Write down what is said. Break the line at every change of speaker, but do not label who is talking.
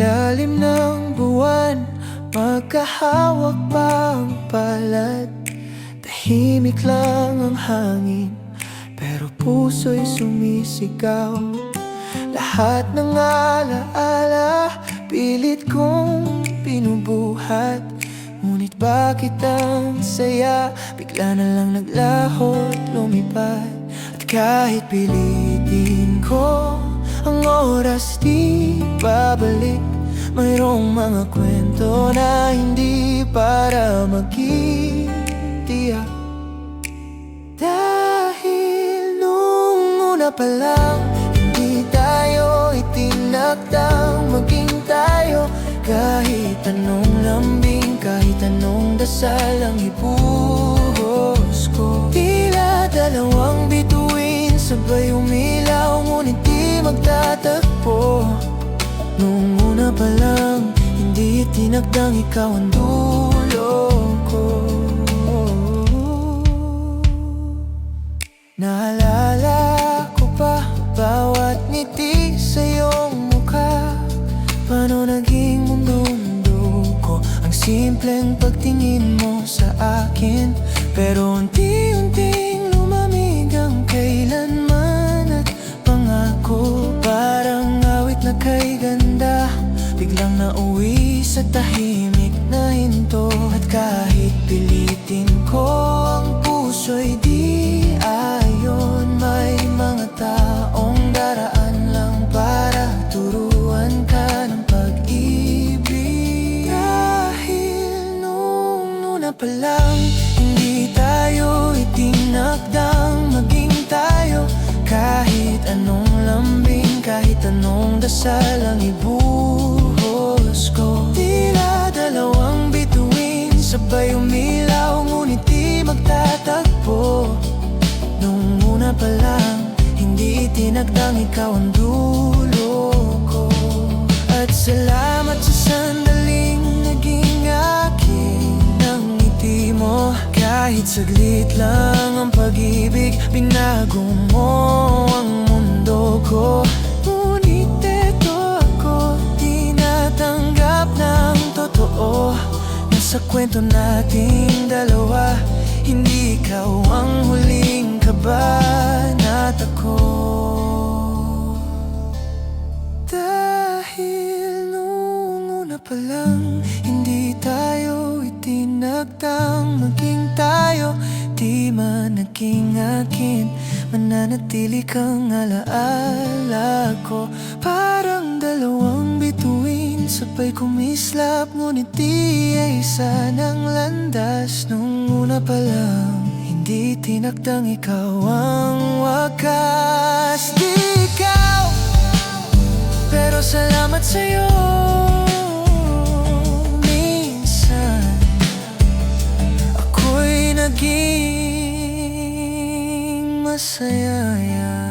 Ilalim ng buwan Magkahawak pa ang palad. Tahimik lang ang hangin Pero puso'y sumisigaw. Lahat ng alaala Pilit kong pinubuhat Ngunit bakit ang saya? Bigla na lang naglaho at lumipad At kahit pilitin ko Ang oras di babalik. Mayroong mga kwento na hindi para magkitiyak. Dahil nung una pa lang Hindi tayo itinakdang maging tayo. Kahit anong lambing, kahit anong dasal ang ibuhos ko. Tila dalawang bituin, sabay di magtatagpo. Nung una pa lang, hindi tinakdang ikaw ang dulo ko. Naalala ko pa bawat ngiti sa iyong mukha. Paano naging mundo-mundo ko? Ang simpleng pagtingin mo sa akin Pero unti-unting kay ganda. Biglang nauwi sa tahimik na hinto. At kahit pilitin ko ang puso'y di ayon May mga taong daraan lang para turuan ka ng pag-ibig. Dahil nung una pa lang Hindi tayo itinakdang maging tayo. Kahit anong lambing, kahit anong dasal ang ibuhos ko. Tila dalawang bituin, sabay umilaw Ngunit di magtatagpo. Nung una pa lang, hindi itinakdang ikaw ang dulo ko. At salamat sa sandaling naging akin Ang ngiti mo. Kahit saglit lang ang pag-ibig Binago mo ang mundo ko Nasa kwento nating dalawa. Hindi ikaw ang huling kabanat ako. Dahil nung una pa lang Hindi tayo itinagdang maging tayo. Di man naging akin Mananatili kang alaala ko. Parang dalawang bituin Sabay kumislap Ngunit di ay isa ng landas Nung una pa lang Hindi tinakdang ikaw ang wakas. Di ikaw Pero salamat sa'yo. Minsan Ako'y naging masaya